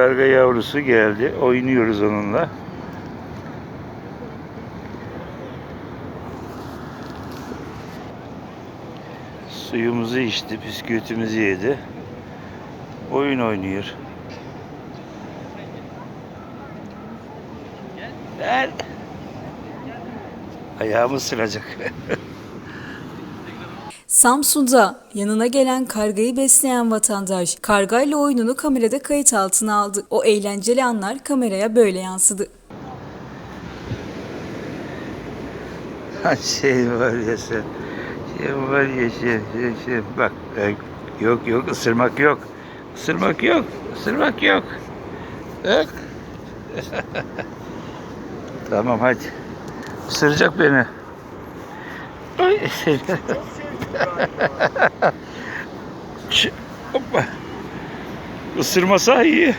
Karga yavrusu geldi. Oynuyoruz onunla. Suyumuzu içti, bisküvitimizi yedi. Oyun oynuyor. Gel. Ayağımı ısıracak. Samsun'da yanına gelen kargayı besleyen vatandaş kargayla oyununu kamerada kayıt altına aldı. O eğlenceli anlar kameraya böyle yansıdı. Şey var ya sen. Şey var ya şey, şey, şey. Bak e, yok yok ısırmak yok. Isırmak yok. Isırmak yok. Bak. tamam hadi. Isıracak beni. Ay. Opa! o ser sirvo açaí!